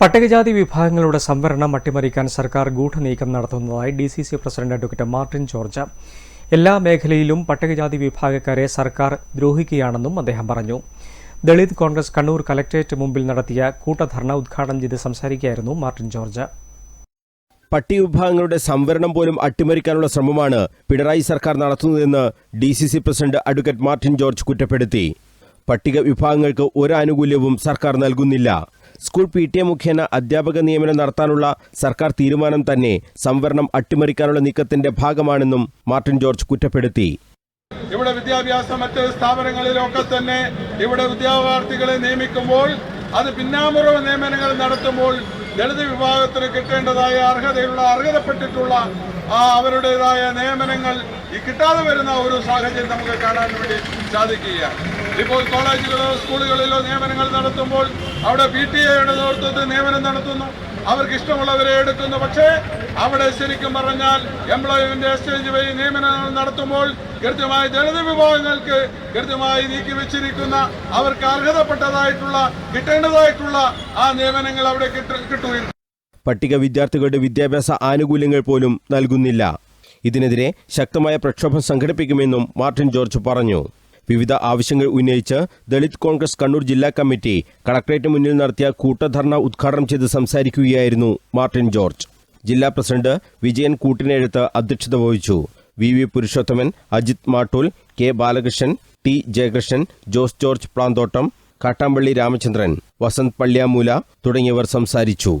പട്ടികജാതി വിഭാഗങ്ങളുടെ സംവരണം അട്ടിമറിക്കാൻ സർക്കാർ ഗൂഢനീക്കം നടത്തുന്നതായി D C C president advocate Martin George. എല്ലാ മേഖലയിലും പട്ടികജാതി വിഭാഗക്കാരെ സർക്കാർ ദ്രോഹിക്കുകയാണെന്നും അദ്ദേഹം പറഞ്ഞു. ദളിത് കോൺഗ്രസ് കണ്ണൂർ കലക്ടറേറ്റ് മുമ്പിൽ നടത്തിയ കൂട്ടധർണ ഉദ്ഘാടനം ചെയ്ത് സംസാരിക്കുകയായിരുന്നു മാർട്ടിൻ ജോർജ്. പട്ടികവിഭാഗങ്ങളുടെ സംവരണം പോലും അട്ടിമറിക്കാനുള്ള ശ്രമമാണ് പിണറായി സർക്കാർ നടത്തുന്നതെന്ന് D C C president advocate Martin George കുറ്റപ്പെടുത്തി. പട്ടിക വിഭാഗങ്ങൾക്ക് ഒരു ആനുകൂല്യവും സർക്കാർ നൽകുന്നില്ല. സ്കൂൾ പി ടി എ മുഖേന അധ്യാപക നിയമനം നടത്താനുള്ള സർക്കാർ തീരുമാനം തന്നെ സംവരണം അട്ടിമറിക്കാനുള്ള നീക്കത്തിന്റെ ഭാഗമാണെന്നും മാർട്ടിൻ ജോർജ് കുറ്റപ്പെടുത്തി. ഇവിടെ വിദ്യാഭ്യാസ മറ്റ് സ്ഥാപനങ്ങളിലൊക്കെ തന്നെ ഇവിടെ ഉദ്യോഗാർത്ഥികളെ നിയമിക്കുമ്പോൾ അത് പിന്നാമുറവ് നിയമനങ്ങൾ നടത്തുമ്പോൾ ദളിത് വിഭാഗത്തിന് കിട്ടേണ്ടതായ അർഹതയുള്ള അർഹതപ്പെട്ടിട്ടുള്ള അവരുടേതായ നിയമനങ്ങൾ ഈ കിട്ടാതെ വരുന്ന ഒരു സാഹചര്യം നമുക്ക് കാണാൻ വേണ്ടി സാധിക്കുകയാണ്. ഇപ്പോൾ കോളേജുകളിലോ സ്കൂളുകളിലോ നിയമനങ്ങൾ നടത്തുമ്പോൾ അവിടെ പി ടി എയുടെ നേതൃത്വത്തിൽ നിയമനം നടത്തുന്നു. അവർക്ക് ഇഷ്ടമുള്ളവരെ എടുക്കുന്നു. പക്ഷേ അവിടെ ശരിക്കും പറഞ്ഞാൽ എംപ്ലോയ്മെന്റ് എക്സ്ചേഞ്ച് വഴി നിയമനങ്ങൾ നടത്തുമ്പോൾ കൃത്യമായി ദളിത് വിഭാഗങ്ങൾക്ക് കൃത്യമായി നീക്കി വെച്ചിരിക്കുന്ന അവർക്ക് അർഹതപ്പെട്ടതായിട്ടുള്ള കിട്ടേണ്ടതായിട്ടുള്ള ആ നിയമനങ്ങൾ അവിടെ കിട്ടുക പട്ടിക വിദ്യാർത്ഥികളുടെ വിദ്യാഭ്യാസ ആനുകൂല്യങ്ങൾ പോലും നൽകുന്നില്ല. ഇതിനെതിരെ ശക്തമായ പ്രക്ഷോഭം സംഘടിപ്പിക്കുമെന്നും മാർട്ടിൻ ജോർജ് പറഞ്ഞു. വിവിധ ആവശ്യങ്ങൾ ഉന്നയിച്ച് ദളിത് കോൺഗ്രസ് കണ്ണൂർ ജില്ലാ കമ്മിറ്റി കളക്ടറേറ്റ് മുന്നിൽ നടത്തിയ കൂട്ടധർണ ഉദ്ഘാടനം ചെയ്ത് സംസാരിക്കുകയായിരുന്നു മാർട്ടിൻ ജോർജ്. ജില്ലാ പ്രസിഡന്റ് വിജയൻ കൂട്ടിനെഴുത്ത് അധ്യക്ഷത വഹിച്ചു. V V Purushothaman Ajith Mattool K Balakrishnan T Jayakrishnan Jose George Planthottam Kattampally Ramachandran Vasanth Palliyamoola തുടങ്ങിയവർ സംസാരിച്ചു.